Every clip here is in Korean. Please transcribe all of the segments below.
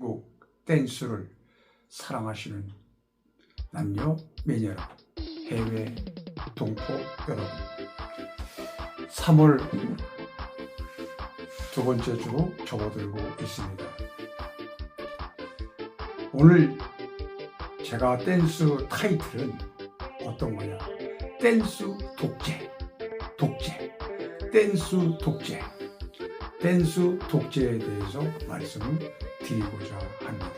한국 댄스를 사랑하시는 남녀 매녀 해외 동포 여러분 3월 두 번째 주로 접어들고 있습니다. 오늘 제가 댄스 타이틀은 어떤 거냐? 댄스 독재, 독재, 댄스 독재, 댄스 독재에 대해서 말씀을 드리고자 합니다.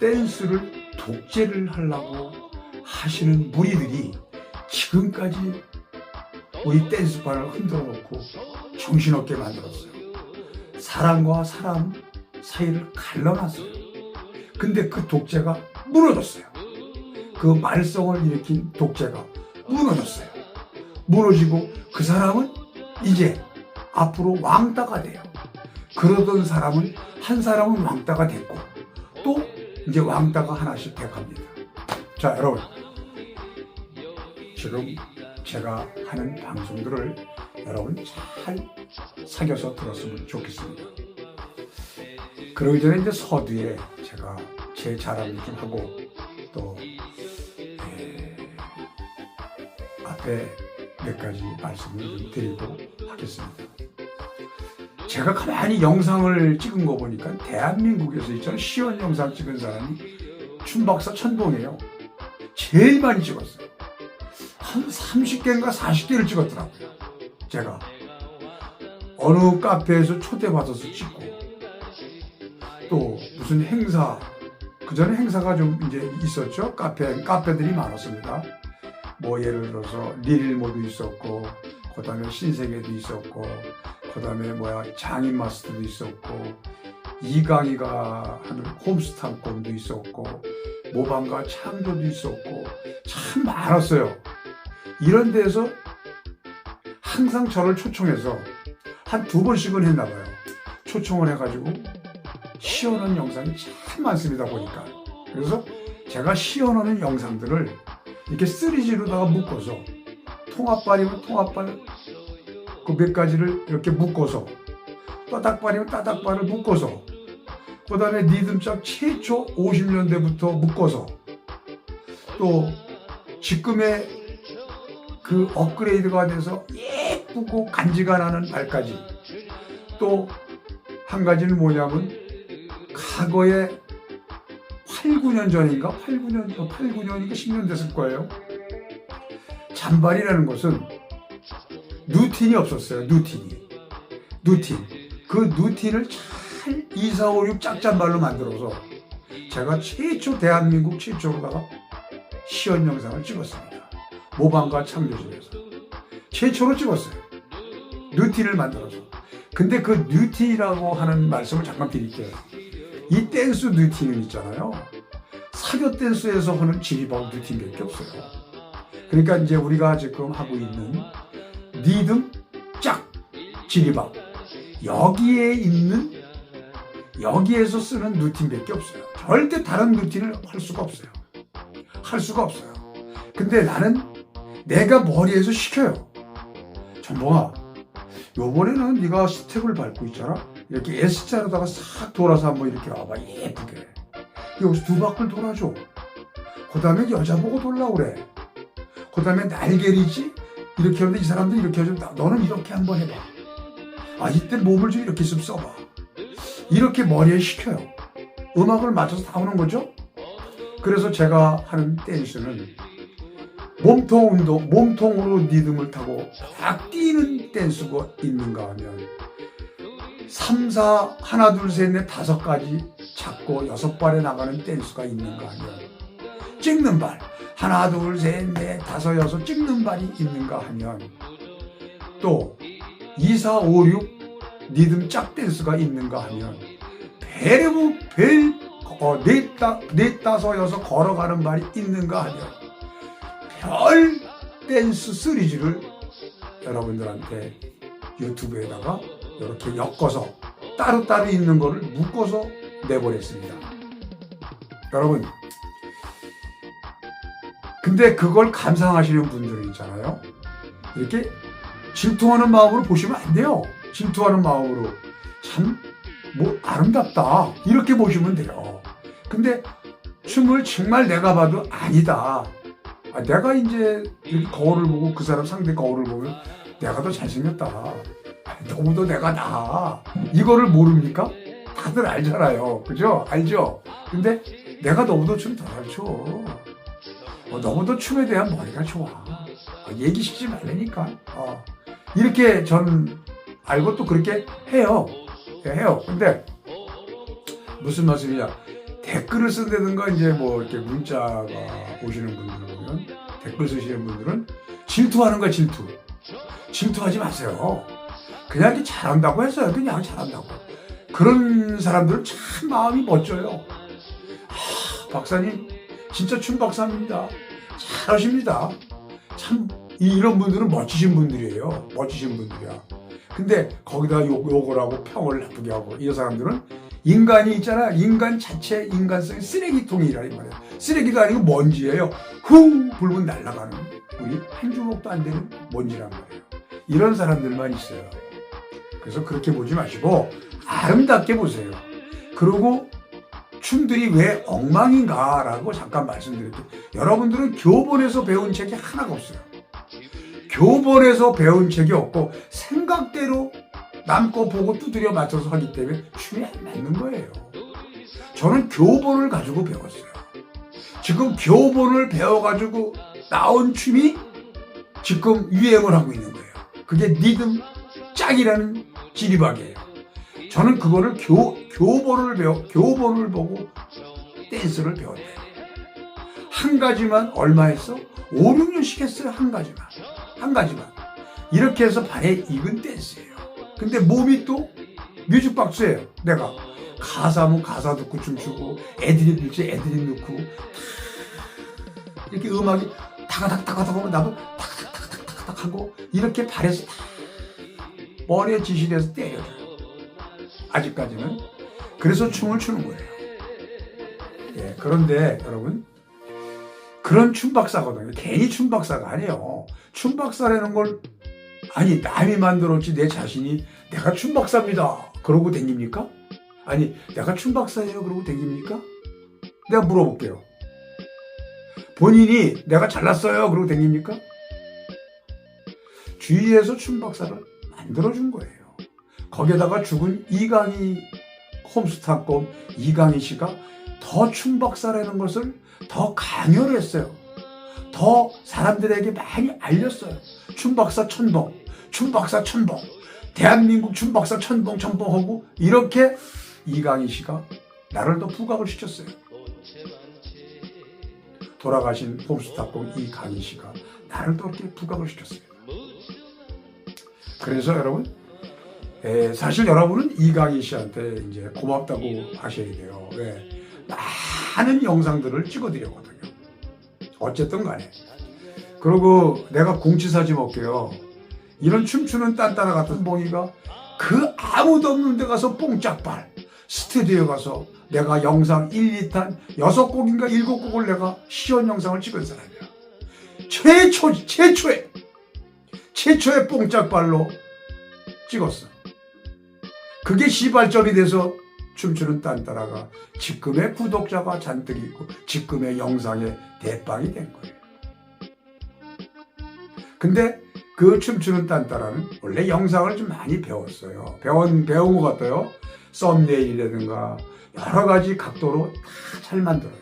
댄스를 독재를 하려고 하시는 무리들이 지금까지 우리 댄스판을 흔들어 놓고 정신없게 만들었어요. 사람과 사람 사이를 갈라놨어요. 근데 그 독재가 무너졌어요. 그 말썽을 일으킨 독재가 무너졌어요. 무너지고 그 사람은 이제 앞으로 왕따가 돼요. 그러던 사람은 한 사람은 왕따가 됐고 또 이제 왕따가 하나씩 돼갑니다. 자 여러분 지금 제가 하는 방송들을 여러분 잘 사겨서 들었으면 좋겠습니다. 그러기 전에 이제 서두에 제가 제 자랑을 좀 하고 또 에, 앞에 몇 가지 말씀을 좀 드리고 하겠습니다. 제가 가만히 영상을 찍은 거 보니까 대한민국에서 있잖아요. 시원 영상 찍은 사람이 춘박사 천봉이에요. 제일 많이 찍었어요. 한 30개인가 40개를 찍었더라고요. 제가. 어느 카페에서 초대받아서 찍고 또 무슨 행사 그 전에 행사가 좀 이제 있었죠. 카페 카페들이 많았습니다. 뭐 예를 들어서 릴모도 있었고 그다음에 신세계도 있었고 그 다음에 뭐야 장인 마스터도 있었고 이강희가 하는 홈스탄권도 있었고 모방과 창조도 있었고 참 많았어요. 이런 데서 항상 저를 초청해서 한 두 번씩은 했나 봐요. 초청을 해가지고 시연하는 영상이 참 많습니다 보니까. 그래서 제가 시연하는 영상들을 이렇게 3G로다가 묶어서 통합발이면 통합발 그몇 가지를 이렇게 묶어서 따닥발이면 따닥발을 묶어서 그 다음에 리듬샵 최초 50년대부터 묶어서 또 지금의 그 업그레이드가 돼서 예쁘고 간지가나는 발까지 또 한 가지는 뭐냐면 과거에 8, 9년 전인가 8, 9년 8, 9년이니까 10년 됐을 거예요. 잔발이라는 것은 누틴이 없었어요. 누틴이. 누틴. 그 누틴을 잘 2, 4, 5, 6 짝짠발로 만들어서 제가 최초 대한민국 최초로다가 시연 영상을 찍었습니다. 모방과 창조실에서. 최초로 찍었어요. 뉴틴을 만들어서. 근데 그 뉴틴이라고 하는 말씀을 잠깐 드릴게요. 이 댄스 뉴틴은 있잖아요. 사교 댄스에서 하는 지리박 뉴틴밖에 없어요. 그러니까 이제 우리가 지금 하고 있는 리듬 짝 지리박 여기에 있는 여기에서 쓰는 루틴밖에 없어요. 절대 다른 루틴을 할 수가 없어요. 할 수가 없어요. 근데 나는 내가 머리에서 시켜요. 정봉아, 요번에는 네가 스텝을 밟고 있잖아. 이렇게 S자로다가 싹 돌아서 한번 이렇게 와봐 예쁘게. 여기서 두 바퀴 돌아줘. 그 다음에 여자 보고 돌라 그래. 그 다음에 날개리지 이렇게 하는데 이 사람들 이렇게 하죠. 너는 이렇게 한번 해봐. 아 이때 몸을 좀 이렇게 좀 써봐. 이렇게 머리에 식혀요. 음악을 맞춰서 다 오는 거죠. 그래서 제가 하는 댄스는 몸통 운동, 몸통으로 리듬을 타고 막 뛰는 댄스가 있는가 하면 3, 4, 하나, 둘, 셋, 넷, 다섯 가지 잡고 여섯 발에 나가는 댄스가 있는가 하면 찍는 발, 하나, 둘, 셋, 넷, 다섯, 여섯 찍는 발이 있는가 하면 또 2, 4, 5, 6 리듬 짝 댄스가 있는가 하면 배레고 벨, 어, 넷, 다, 넷, 다섯, 여섯 걸어가는 발이 있는가 하면 별 댄스 시리즈를 여러분들한테 유튜브에다가 이렇게 엮어서 따로따로 있는 거를 묶어서 내보냈습니다. 여러분, 근데 그걸 감상하시는 분들은 있잖아요. 이렇게 질투하는 마음으로 보시면 안 돼요. 질투하는 마음으로 참 뭐 아름답다 이렇게 보시면 돼요. 근데 춤을 정말 내가 봐도 아니다. 아, 내가 이제 거울을 보고 그 사람 상대 거울을 보면 내가 더 잘생겼다. 아, 너무도 내가 나. 이거를 모릅니까? 다들 알잖아요. 그죠? 알죠? 근데 내가 너무도 춤더잘 춰. 어, 너무도 춤에 대한 머리가 좋아. 어, 얘기 시키지 말라니까. 어. 이렇게 전 알고 또 그렇게 해요. 예, 해요. 근데 무슨 말씀이냐. 댓글을 쓴다든가 이제 뭐 이렇게 문자가 오시는 분들 보면 댓글 쓰시는 분들은 질투하는 거야, 질투. 질투하지 마세요. 그냥 이렇게 잘한다고 했어요. 그냥 잘한다고. 그런 사람들은 참 마음이 멋져요. 아, 박사님, 진짜 춤 박사입니다. 잘하십니다. 참, 이- 이런 분들은 멋지신 분들이에요. 멋지신 분들이야. 근데 거기다 욕, 욕을 하고 평을 나쁘게 하고 이런 사람들은 인간이 있잖아. 인간 자체 인간성이 쓰레기통이라 이 말이야. 쓰레기가 아니고 먼지예요. 후 불면 날아가는 우리 한 주먹도 안 되는 먼지란 말이에요. 이런 사람들만 있어요. 그래서 그렇게 보지 마시고 아름답게 보세요. 그리고 춤들이 왜 엉망인가라고 잠깐 말씀드릴게요. 여러분들은 교본에서 배운 책이 하나가 없어요. 교본에서 배운 책이 없고 생각대로 남거 보고 두드려 맞춰서 하기 때문에 춤이 안 맞는 거예요. 저는 교본을 가지고 배웠어요. 지금 교본을 배워가지고 나온 춤이 지금 유행을 하고 있는 거예요. 그게 리듬 짝이라는 지리박이에요. 저는 그거를 교, 교본을 배워, 교본을 보고 댄스를 배웠대요. 한 가지만 얼마 했어? 5, 6년씩 했어요. 한 가지만. 한 가지만. 이렇게 해서 발에 익은 댄스예요. 근데 몸이 또 뮤직박스예요. 내가 가사면 가사 듣고 춤추고 애드립 일지 애드립 넣고 이렇게 음악이 타가닥 타가닥 하면 나도 타가닥 하고 이렇게 발에서 다 머리에 지시돼서 때려줘요. 아직까지는 그래서 춤을 추는 거예요. 예, 그런데 여러분 그런 춤박사거든요. 괜히 춤박사가 아니에요. 춤박사라는 걸 아니 남이 만들었지 내 자신이 내가 춤박사입니다. 그러고 댕깁니까? 아니 내가 춤박사예요. 그러고 댕깁니까? 내가 물어볼게요. 본인이 내가 잘났어요. 그러고 댕깁니까? 주위에서 춤박사를 만들어준 거예요. 거기에다가 죽은 이강희 홈스타권 이강희 씨가 더 춤박사라는 것을 더 강요를 했어요. 더 사람들에게 많이 알렸어요. 춤박사 천봉, 춤박사 천봉, 대한민국 춤박사 천봉 천봉하고 이렇게 이강희 씨가 나를 더 부각을 시켰어요. 돌아가신 홈스타권 이강희 씨가 나를 더 이렇게 부각을 시켰어요. 그래서 여러분, 에, 사실 여러분은 이강희 씨한테 이제 고맙다고 하셔야 돼요. 왜? 많은 영상들을 찍어드렸거든요. 어쨌든 간에. 그리고 내가 공치사지 먹게요. 이런 춤추는 딴따라 같은 봉이가 그 아무도 없는 데 가서 뽕짝발 스튜디오에 가서 내가 영상 1, 2탄 6곡인가 7곡을 내가 시연 영상을 찍은 사람이야. 최초, 최초의, 최초의 뽕짝발로 찍었어. 그게 시발점이 돼서 춤추는 딴따라가 지금의 구독자가 잔뜩 있고 지금의 영상에 대빵이 된 거예요. 근데 그 춤추는 딴따라는 원래 영상을 좀 많이 배웠어요. 배운, 배운 것 같아요. 썸네일이라든가 여러 가지 각도로 다 잘 만들어요.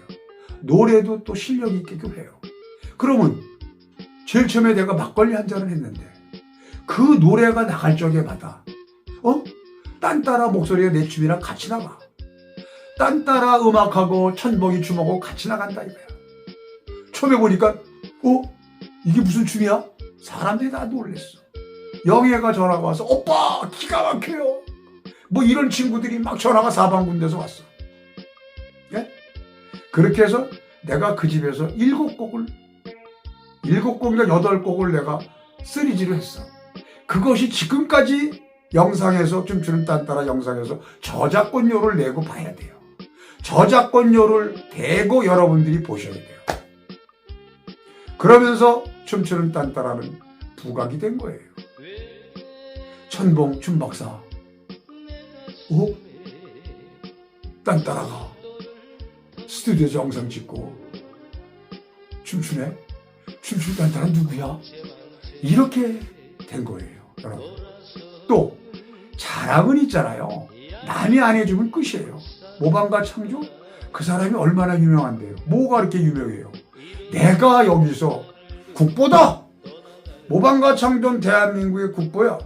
노래도 또 실력 있게 좀 해요. 그러면 제일 처음에 내가 막걸리 한 잔을 했는데 그 노래가 나갈 적에마다 어? 딴따라 목소리가 내 춤이랑 같이 나가. 딴따라 음악하고 천봉이 춤하고 같이 나간다 이거야. 처음에 보니까 어? 이게 무슨 춤이야? 사람들이 다 놀랬어. 영애가 전화가 와서 오빠 기가 막혀요. 뭐 이런 친구들이 막 전화가 사방군데서 왔어. 예? 그렇게 해서 내가 그 집에서 일곱 곡을 일곱 곡인가 여덟 곡을 내가 쓰리지를 했어. 그것이 지금까지 영상에서 춤추는 딴따라 영상에서 저작권료를 내고 봐야 돼요. 저작권료를 대고 여러분들이 보셔야 돼요. 그러면서 춤추는 딴따라는 부각이 된 거예요. 천봉 춤박사. 오? 딴 따라가 스튜디오에서 영상 찍고 춤추네 춤추는 딴 따라 누구야 이렇게 된 거예요 여러분 또 자랑은 있잖아요. 남이 안 해주면 끝이에요. 모방과 창조? 그 사람이 얼마나 유명한데요. 뭐가 그렇게 유명해요? 내가 여기서 국보다 모방과 창조는 대한민국의 국보야.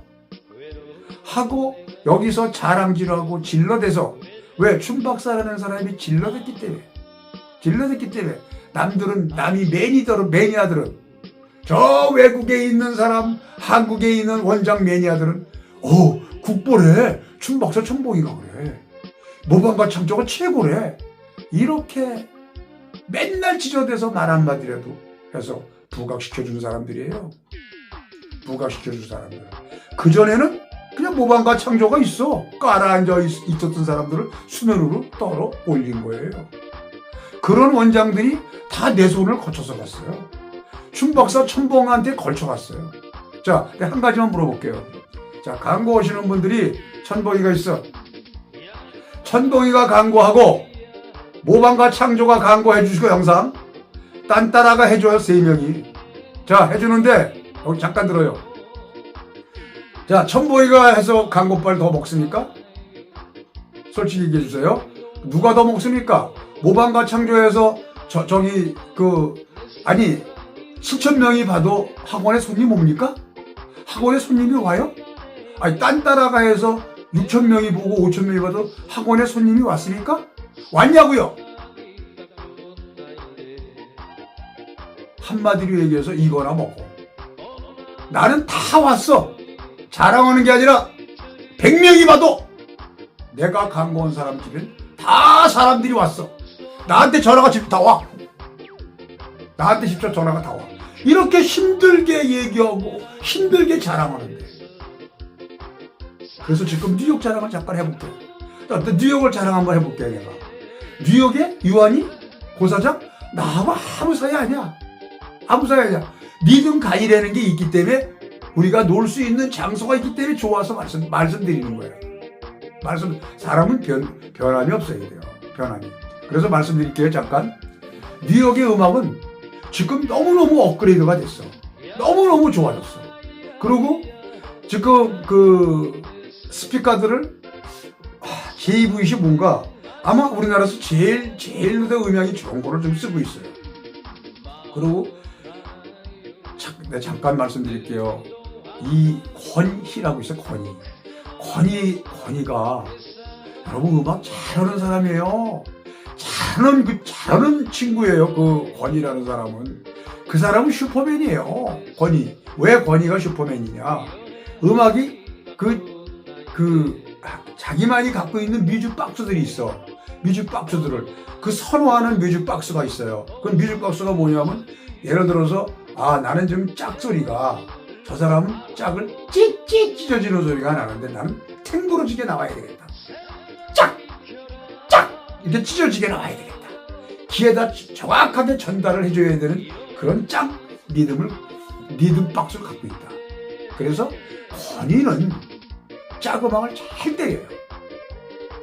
하고 여기서 자랑질하고 질러대서 왜 춤박사라는 사람이 질러댔기 때문에 질러댔기 때문에 남들은 남이 매니더로 매니아들은 저 외국에 있는 사람 한국에 있는 원장 매니아들은 어 국보래. 춤박사 천봉이가 그래. 모방과 창조가 최고래. 이렇게 맨날 지저대서 말 한마디라도 해서 부각시켜주는 사람들이에요. 부각시켜주는 사람들. 그전에는 그냥 모방과 창조가 있어. 깔아앉아 있- 있었던 사람들을 수면으로 떨어 올린 거예요. 그런 원장들이 다 내 손을 거쳐서 갔어요. 춤박사 천봉한테 걸쳐갔어요. 자 한 가지만 물어볼게요 자 광고 오시는 분들이 천봉이가 있어 천봉이가 광고하고 모방과 창조가 광고해 주시고 영상 딴따라가 해줘요 세 명이 자 해주는데 여기 잠깐 들어요 자 천봉이가 해서 광고빨 더 먹습니까? 솔직히 얘기해 주세요 누가 더 먹습니까? 모방과 창조해서 저, 저기 그 아니 7천 명이 봐도 학원에 손님 옵니까? 학원에 손님이 와요? 아니 딴 따라가 해서 6천 명이 보고 5천 명이 봐도 학원에 손님이 왔습니까? 왔냐고요? 한마디로 얘기해서 이거나 먹어. 나는 다 왔어. 자랑하는 게 아니라 100명이 봐도 내가 광고한 사람 집엔 다 사람들이 왔어. 나한테 전화가 집 다 와. 나한테 직접 전화가 다 와. 이렇게 힘들게 얘기하고 힘들게 자랑하는데. 그래서 지금 뉴욕 자랑을 잠깐 해볼게. 자, 뉴욕을 자랑 한번 해볼게 내가. 뉴욕의 유한이 고사장 나하고 아무 사이 아니야. 아무 사이 아니야. 믿음 간이라는 게 있기 때문에 우리가 놀 수 있는 장소가 있기 때문에 좋아서 말씀 말씀드리는 거예요. 말씀 사람은 변 변함이 없어야 돼요. 변함이. 그래서 말씀드릴게요 잠깐. 뉴욕의 음악은 지금 너무너무 업그레이드가 됐어. 너무너무 좋아졌어. 그리고 지금 그 스피커들을 아, JVC 뭔가 아마 우리나라에서 제일 제일 더 음향이 좋은 거를 좀 쓰고 있어요. 그리고 자, 네, 잠깐 말씀드릴게요. 이 권희라고 있어요. 권희. 권희 권희가 여러분 음악 잘하는 사람이에요. 잘하는 그 잘하는 친구예요. 그 권희라는 사람은 그 사람은 슈퍼맨이에요. 권희. 왜 권희가 슈퍼맨이냐? 음악이 그 그 자기만이 갖고 있는 뮤직 박스들이 있어. 뮤직 박스들을 그 선호하는 뮤직 박스가 있어요. 그 뮤직 박스가 뭐냐면 예를 들어서 아 나는 좀 짝 소리가 저 사람은 짝을 찢찢 찢어지는 소리가 나는데 나는 탱그러지게 나와야 되겠다. 짝! 짝! 이렇게 찢어지게 나와야 되겠다. 귀에다 정확하게 전달을 해줘야 되는 그런 짝 리듬을 리듬 박스를 갖고 있다. 그래서 권위는 짝음악을 잘 때려요.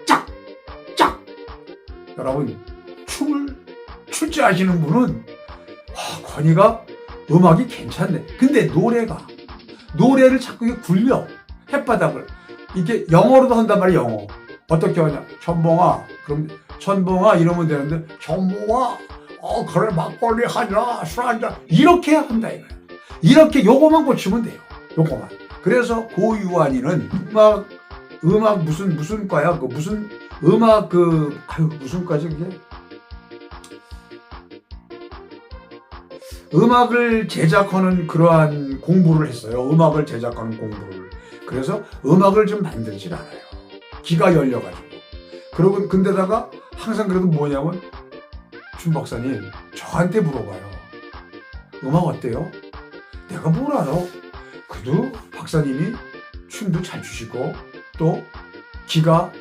짝! 짝! 여러분 춤을 출줄 아시는 분은 와, 권위가 음악이 괜찮네. 근데 노래가 노래를 자꾸 굴려 햇바닥을 이게 영어로도 한단 말이야 영어. 어떻게 하냐? 천봉아 그럼 천봉아 이러면 되는데 천봉아 어 그래 막걸리 하냐 술 한잔 이렇게 한다 이거야. 이렇게 요거만 고치면 돼요. 요거만. 그래서 고유한이는 음악 음악 무슨 무슨 과야? 그 무슨 음악 그 아유 무슨 과지 그게? 음악을 제작하는 그러한 공부를 했어요. 음악을 제작하는 공부를. 그래서 음악을 좀 만들질 않아요. 기가 열려가지고. 그러고 근데다가 항상 그래도 뭐냐면 춘 박사님 저한테 물어봐요. 음악 어때요? 내가 뭘 알아? 그래도 박사님이 춤도 잘 추시고 또 기가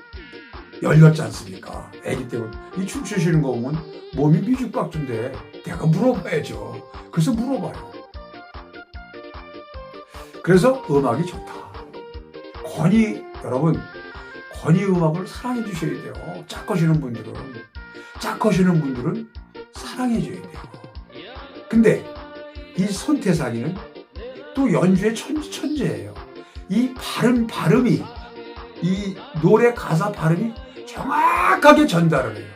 열렸지 않습니까? 애기 때문에 이 춤 추시는 거 보면 몸이 미죽박준데 내가 물어봐야죠. 그래서 물어봐요. 그래서 음악이 좋다. 권위 여러분 권위 음악을 사랑해 주셔야 돼요. 짝거시는 분들은 짝거시는 분들은 사랑해 줘야 돼요. 근데 이 손태산이는 또 연주의 천, 천재예요. 이 발음 발음이 이 노래 가사 발음이 정확하게 전달을 해요.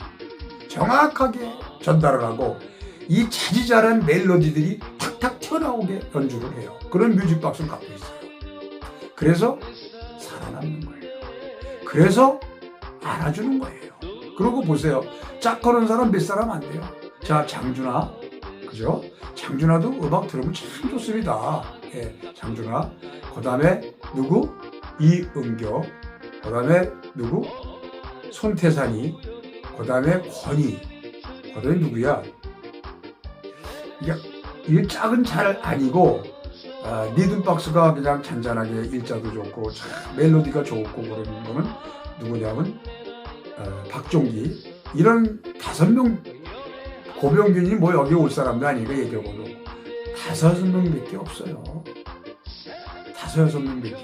정확하게 전달을 하고 이 자지자란 멜로디들이 탁탁 튀어나오게 연주를 해요. 그런 뮤직박스를 갖고 있어요. 그래서 살아남는 거예요. 그래서 알아주는 거예요. 그러고 보세요. 짝거는 사람 몇 사람 안 돼요. 자, 장준아. 그죠? 장준아도 음악 들으면 참 좋습니다. 예, 장준아. 그 다음에 누구? 이은교. 그 다음에 누구? 손태산이. 그 다음에 권희. 그 다음에 누구야? 이게, 이게 짝은 잘 아니고, 아, 리듬박스가 그냥 잔잔하게 일자도 좋고, 참 멜로디가 좋고 그러는 거는 누구냐면, 어, 박종기. 이런 다섯 명, 고병균이 뭐 여기 올 사람도 아니고 얘기하고도 다섯 명밖에 없어요. 다섯 여섯 명밖에.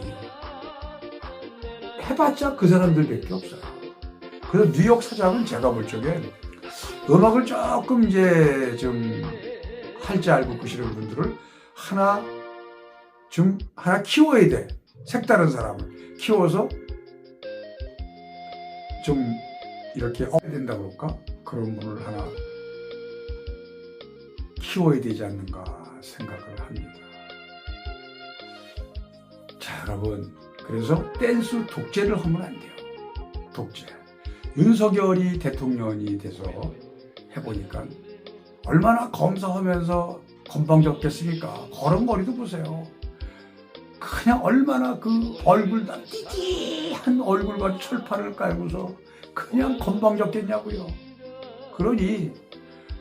해봤자 그 사람들밖에 없어요. 그래서 뉴욕 사장은 제가 볼 적에 음악을 조금 이제 좀 할 줄 알고 그시는 분들을 하나 좀 하나 키워야 돼. 색다른 사람을 키워서 좀 이렇게 어 된다 그럴까? 그런 분을 하나 키워야 되지 않는가 생각을 합니다. 자, 여러분. 그래서 댄스 독재를 하면 안 돼요. 독재. 윤석열이 대통령이 돼서 해보니까 얼마나 검사하면서 건방졌겠습니까? 걸음걸이도 보세요. 그냥 얼마나 그 얼굴 다 띠띠한 얼굴과 철판을 깔고서 그냥 건방졌겠냐고요. 그러니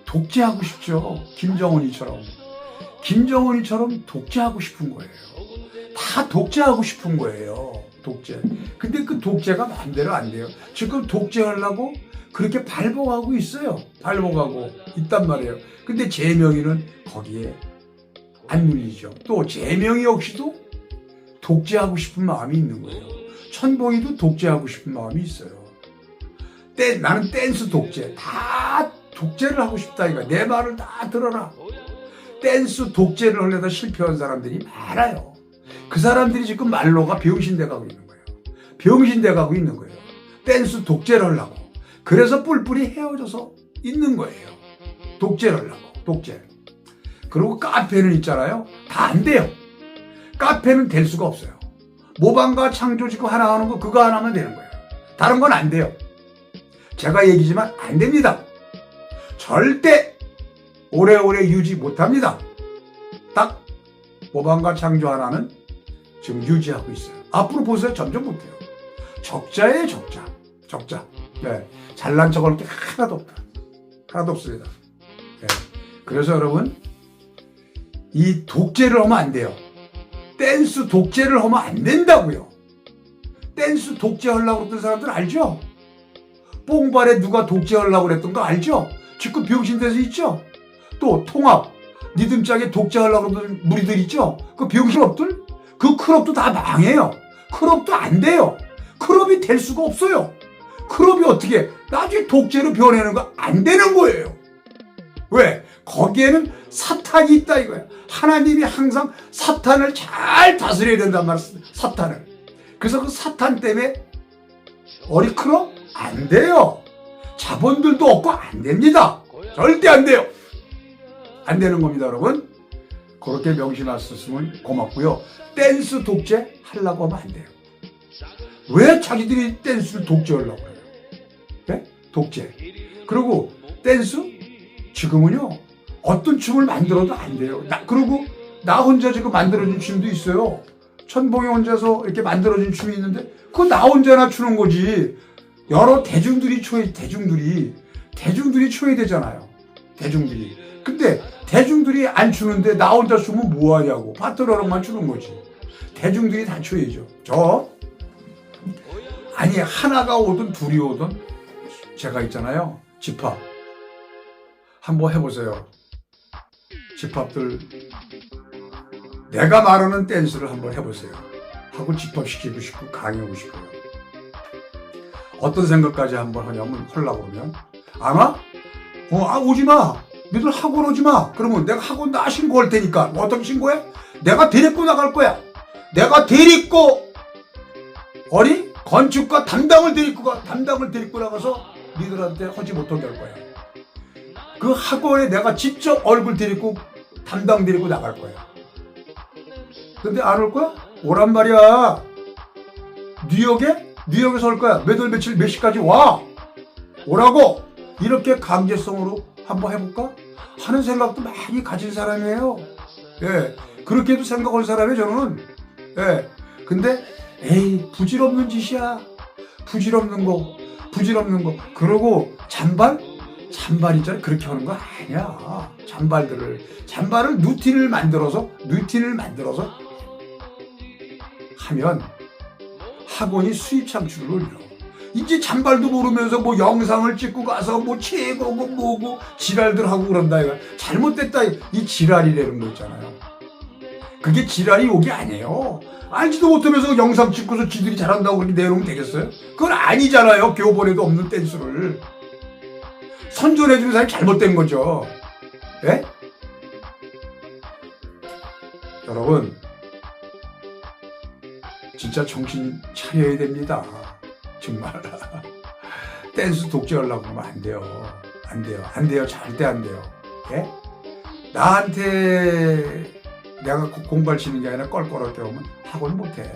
독재하고 싶죠. 김정은이처럼. 김정은이처럼 독재하고 싶은 거예요. 다 독재하고 싶은 거예요. 독재. 근데 그 독재가 마음대로 안 돼요. 지금 독재하려고 그렇게 발복하고 있어요. 발복하고 있단 말이에요. 근데 재명이는 거기에 안 눌리죠. 또 재명이 역시도 독재하고 싶은 마음이 있는 거예요. 천봉이도 독재하고 싶은 마음이 있어요. 댄, 나는 댄스 독재. 다 독재를 하고 싶다 이거. 내 말을 다 들어라. 댄스 독재를 하려다 실패한 사람들이 많아요. 그 사람들이 지금 말로가 병신돼 가고 있는 거예요. 병신돼 가고 있는 거예요. 댄스 독재를 하려고. 그래서 뿔뿔이 헤어져서 있는 거예요. 독재를 하려고. 독재. 그리고 카페는 있잖아요. 다 안 돼요. 카페는 될 수가 없어요. 모방과 창조 지금 하나 하는 거 그거 하나면 되는 거예요. 다른 건 안 돼요. 제가 얘기지만 안 됩니다. 절대 오래오래 유지 못합니다. 딱 모방과 창조 하나는 지금 유지하고 있어요. 앞으로 보세요. 점점 못해요. 적자예요, 적자. 적자. 네. 잘난 척할 게 하나도 없다. 하나도 없습니다. 네. 그래서 여러분, 이 독재를 하면 안 돼요. 댄스 독재를 하면 안 된다고요. 댄스 독재 하려고 그랬던 사람들 알죠? 뽕발에 누가 독재 하려고 그랬던 거 알죠? 지금 병신돼서 있죠? 또 통합, 리듬짝에 독재 하려고 그러던 무리들 있죠? 그 병신업들? 그 클럽도 다 망해요. 클럽도 안 돼요. 클럽이 될 수가 없어요. 클럽이 어떻게 나중에 독재로 변하는 거 안 되는 거예요. 왜? 거기에는 사탄이 있다 이거야. 하나님이 항상 사탄을 잘 다스려야 된단 말이야. 사탄을. 그래서 그 사탄 때문에 어리 클럽 안 돼요. 자본들도 없고 안 됩니다. 절대 안 돼요. 안 되는 겁니다, 여러분. 그렇게 명심하셨으면 고맙고요. 댄스 독재 하려고 하면 안 돼요. 왜 자기들이 댄스를 독재하려고 해요? 네? 독재. 그리고 댄스 지금은요 어떤 춤을 만들어도 안 돼요. 나 그리고 나 혼자 지금 만들어진 춤도 있어요. 천봉이 혼자서 이렇게 만들어진 춤이 있는데 그거 나 혼자나 추는 거지. 여러 대중들이 춰야 대중들이 대중들이 춰야 되잖아요. 대중들이. 근데 대중들이 안 추는데 나 혼자 추면 뭐 하냐고. 파트너랑만 추는 거지. 대중들이 다 춰야죠. 저 아니 하나가 오든 둘이 오든 제가 있잖아요. 집합. 한번 해 보세요. 집합들 내가 말하는 댄스를 한번 해 보세요. 하고 집합시키고 싶고 강의하고 싶어요. 어떤 생각까지 한번 하냐면 그러면 아마 어, 아 오지 마. 너희들 학원 오지 마. 그러면 내가 학원 다 신고할 테니까 뭐 어떻게 신고해? 내가 데리고 나갈 거야. 내가 데리고 어리 건축가 담당을 데리고 가 담당을 데리고 나가서 니들한테 하지 못하게 할 거야. 그 학원에 내가 직접 얼굴 데리고 담당 데리고 나갈 거야. 근데 안 올 거야? 오란 말이야. 뉴욕에? 뉴욕에서 올 거야. 몇 월 며칠 몇 시까지 와. 오라고. 이렇게 강제성으로 한번 해볼까? 하는 생각도 많이 가진 사람이에요. 예. 그렇게도 생각할 사람이 저는. 예. 근데, 에이, 부질없는 짓이야. 부질없는 거. 부질없는 거. 그러고, 잔발? 잔발 있잖아. 그렇게 하는 거 아니야. 잔발들을. 잔발을 루틴을 만들어서, 루틴을 만들어서 하면 학원이 수입 창출을 올려. 이제 잔발도 모르면서 뭐 영상을 찍고 가서 뭐 최고고 뭐고 지랄들 하고 그런다 이거 잘못됐다 이 지랄이라는 거 있잖아요. 그게 지랄이 욕이 아니에요. 알지도 못하면서 영상 찍고서 지들이 잘한다고 그렇게 내놓으면 되겠어요? 그건 아니잖아요. 교본에도 없는 댄스를 선전해주는 사람이 잘못된 거죠. 예? 여러분 진짜 정신 차려야 됩니다. 정말. 댄스 독재하려고 하면 안 돼요. 안 돼요. 안 돼요. 절대 안 돼요. 예? 나한테 내가 고- 공부할 치는 게 아니라 껄껄할 때 오면 학원 못해.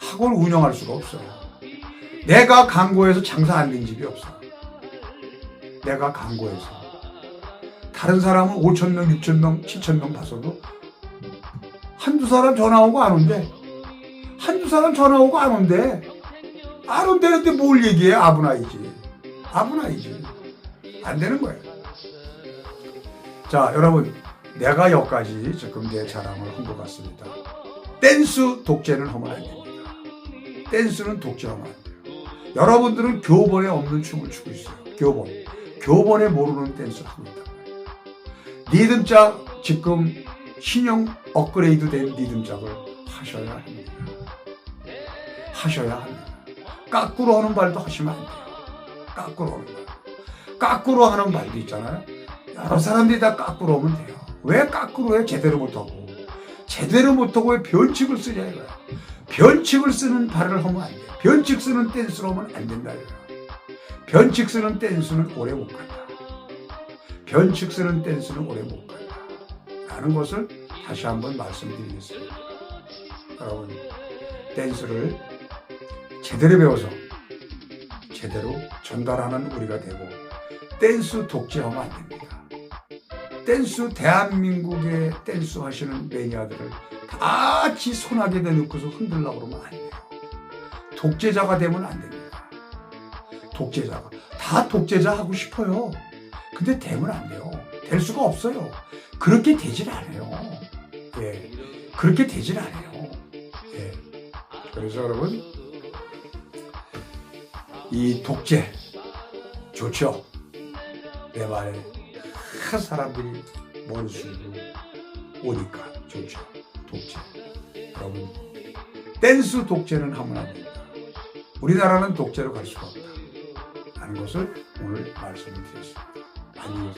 학원 운영할 수가 없어. 내가 광고해서 장사 안 된 집이 없어. 내가 광고해서. 다른 사람은 5천 명, 6천 명, 7천 명 봤어도 한두 사람 전화 오고 안 온대. 한두 사람 전화 오고 안 온대. 안 온다는데 뭘 얘기해? 아브나이지. 아브나이지. 안 되는 거예요. 자, 여러분. 내가 여기까지 지금 내 자랑을 한 것 같습니다. 댄스 독재는 하면 안 됩니다. 댄스는 독재하면 안 돼요. 여러분들은 교본에 없는 춤을 추고 있어요. 교본. 교본에 모르는 댄스를 하고 있단 말이에요. 리듬짝 지금 신형 업그레이드 된 리듬짝을 하셔야 합니다. 하셔야 합니다. 까꾸로 하는 말도 하시면 안 돼요. 까꾸로 하는 말. 까꾸로 하는 말도 있잖아요. 여러 사람들이 다 까꾸로 하면 돼요. 왜 까꾸로 해? 제대로 못하고. 제대로 못하고 왜 변칙을 쓰냐 이거야. 변칙을 쓰는 발을 하면 안 돼요. 변칙 쓰는 댄스로 하면 안 된다 이거야. 변칙 쓰는 댄스는 오래 못 간다. 변칙 쓰는 댄스는 오래 못 간다. 라는 것을 다시 한번 말씀드리겠습니다. 여러분, 댄스를 제대로 배워서 제대로 전달하는 우리가 되고 댄스 독재하면 안 됩니다. 댄스 대한민국의 댄스 하시는 매니아들을 다지 손아귀에 넣고서 흔들려고 그러면 안 돼요. 독재자가 되면 안 됩니다. 독재자가 다 독재자 하고 싶어요. 근데 되면 안 돼요. 될 수가 없어요. 그렇게 되질 않아요. 예. 그렇게 되질 않아요. 예. 그래서 여러분 이 독재 좋죠. 내 말에 큰 사람들이 몰수고 오니까 좋죠. 독재. 여러분 댄스 독재는 하면 안 됩니다. 우리나라는 독재로 갈 수가 없다. 라는 것을 오늘 말씀을 드렸습니다. 계세요.